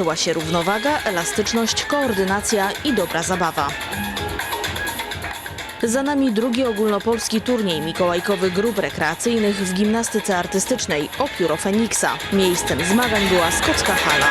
Tu liczyła się równowaga, elastyczność, koordynacja i dobra zabawa. Za nami drugi ogólnopolski turniej mikołajkowy grup rekreacyjnych w gimnastyce artystycznej o pióro Feniksa. Miejscem zmagań była skocka hala.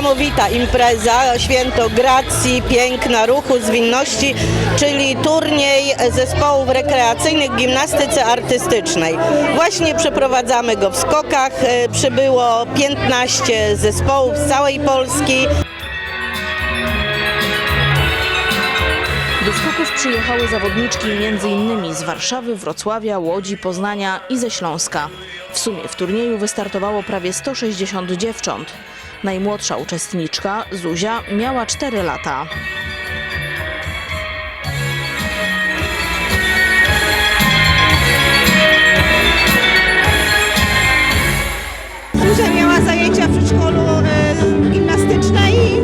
Niesamowita impreza, święto gracji, piękna, ruchu, zwinności, czyli turniej zespołów rekreacyjnych gimnastyce artystycznej. Właśnie przeprowadzamy go w skokach. E, Przybyło 15 zespołów z całej Polski. Do skoków przyjechały zawodniczki m.in. z Warszawy, Wrocławia, Łodzi, Poznania i ze Śląska. W sumie w turnieju wystartowało prawie 160 dziewcząt. Najmłodsza uczestniczka, Zuzia, miała 4 lata. Zuzia miała zajęcia w przedszkolu e, gimnastyczne i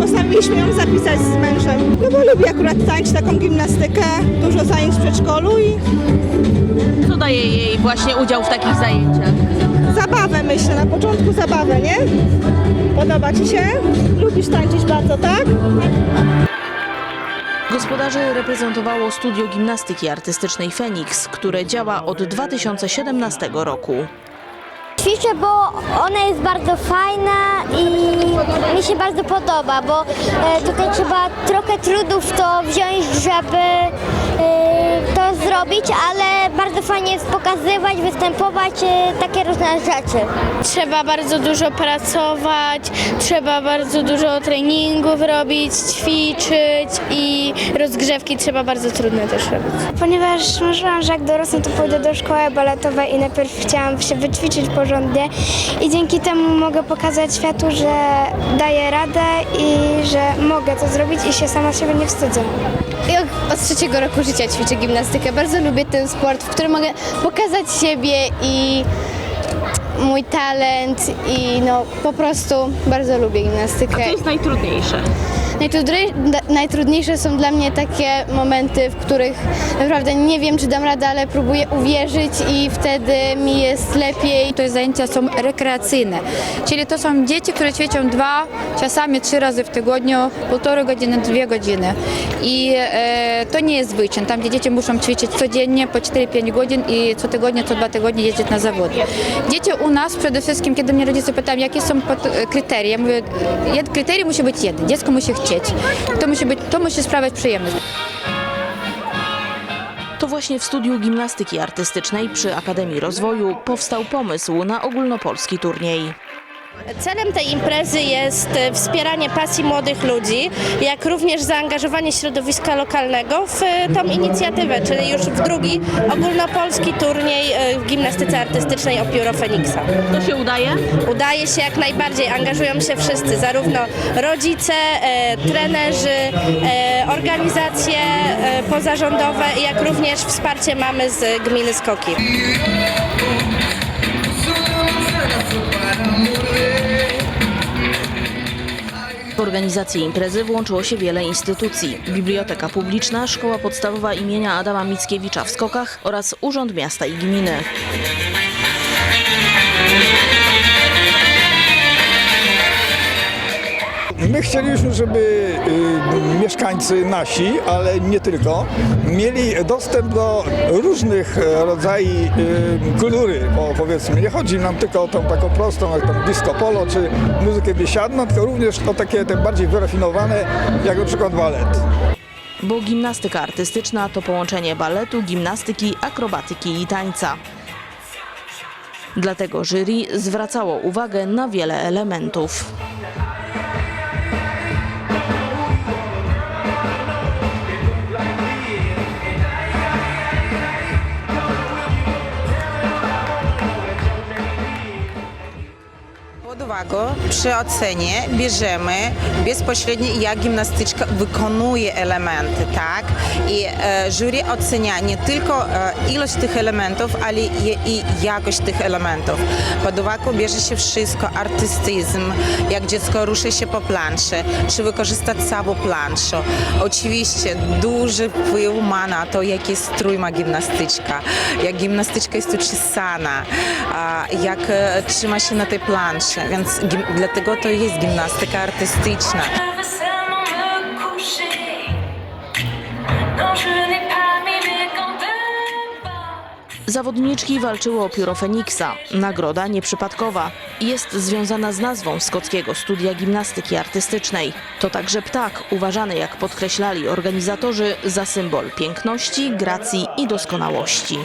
postanowiliśmy ją zapisać z mężem. No bo lubi akurat tańczyć taką gimnastykę, dużo zajęć w przedszkolu i Co daje jej właśnie udział w takich zajęciach? Zabawę myślę, na początku zabawę, nie? Podoba Ci się? Lubisz tańczyć bardzo, tak? Gospodarzy reprezentowało Studio Gimnastyki Artystycznej Feniks, które działa od 2017 roku. Ćwiczę, bo ona jest bardzo fajna i mi się bardzo podoba, bo e, tutaj trzeba trochę trudów to wziąć, żeby e, to zrobić, ale bardzo fajnie jest pokazywać, występować, e, takie różne rzeczy. Trzeba bardzo dużo pracować, trzeba bardzo dużo treningów robić, ćwiczyć i rozgrzewki trzeba bardzo trudne też robić. Ponieważ marzyłam, że jak dorosnę, to pójdę do szkoły baletowej i najpierw chciałam się wyćwiczyć porządnie i dzięki temu mogę pokazać światu, że daję radę i że mogę to zrobić i się sama siebie nie wstydzę. Ja od trzeciego roku życia ćwiczę gimnastykę. Bardzo lubię ten sport, w którym mogę pokazać siebie i mój talent i no po prostu bardzo lubię gimnastykę. Co jest najtrudniejsze? Najtrudniej, najtrudniejsze są dla mnie takie momenty, w których naprawdę nie wiem, czy dam radę, ale próbuję uwierzyć i wtedy mi jest lepiej. To zajęcia są rekreacyjne, czyli to są dzieci, które ćwiczą dwa, czasami trzy razy w tygodniu, półtorej godziny, dwie godziny. I e, to nie jest wyczyn, tam gdzie dzieci muszą ćwiczyć codziennie po 4-5 godzin i co tygodnie, co dwa tygodnie jeździć na zawody. Dzieci u nas przede wszystkim, kiedy mnie rodzice pytają, jakie są kryteria, ja mówię, kryterium musi być jedno, dziecko musi chcieć. To musi, być, to musi sprawiać przyjemność. To właśnie w studiu gimnastyki artystycznej przy Akademii Rozwoju powstał pomysł na ogólnopolski turniej. Celem tej imprezy jest e, wspieranie pasji młodych ludzi, jak również zaangażowanie środowiska lokalnego w e, tą inicjatywę, czyli już w drugi ogólnopolski turniej e, w gimnastyce artystycznej o pióro Feniksa. To się udaje? Udaje się jak najbardziej, angażują się wszyscy, zarówno rodzice, trenerzy, organizacje pozarządowe, jak również wsparcie mamy z gminy Skoki. Organizację imprezy włączyło się wiele instytucji. Biblioteka Publiczna, Szkoła Podstawowa imienia Adama Mickiewicza w Skokach oraz Urząd Miasta i Gminy. My chcieliśmy, żeby y, mieszkańcy nasi, ale nie tylko, mieli dostęp do różnych e, rodzajów y, kultury, powiedzmy. Nie chodzi nam tylko o tą taką prostą, jak tam disco polo czy muzykę biesiadną, tylko również o takie te bardziej wyrafinowane, jak na przykład balet. Bo gimnastyka artystyczna to połączenie baletu, gimnastyki, akrobatyki i tańca. Dlatego jury zwracało uwagę na wiele elementów. Uwagę przy ocenie bierzemy bezpośrednio jak gimnastyczka wykonuje elementy, tak? I e, jury ocenia nie tylko e, ilość tych elementów, ale i, i jakość tych elementów. Pod uwagę bierze się wszystko, artystyzm, jak dziecko ruszy się po planszy, czy wykorzysta całą planszę. Oczywiście duży wpływ ma na to, jaki strój ma gimnastyczka, jak gimnastyczka jest uczesana, jak e, trzyma się na tej planszy, więc gim, dlatego to jest gimnastyka artystyczna. Zawodniczki walczyły o pióro Feniksa. Nagroda nieprzypadkowa. Jest związana z nazwą Skockiego Studia Gimnastyki Artystycznej. To także ptak, uważany, jak podkreślali organizatorzy, za symbol piękności, gracji i doskonałości.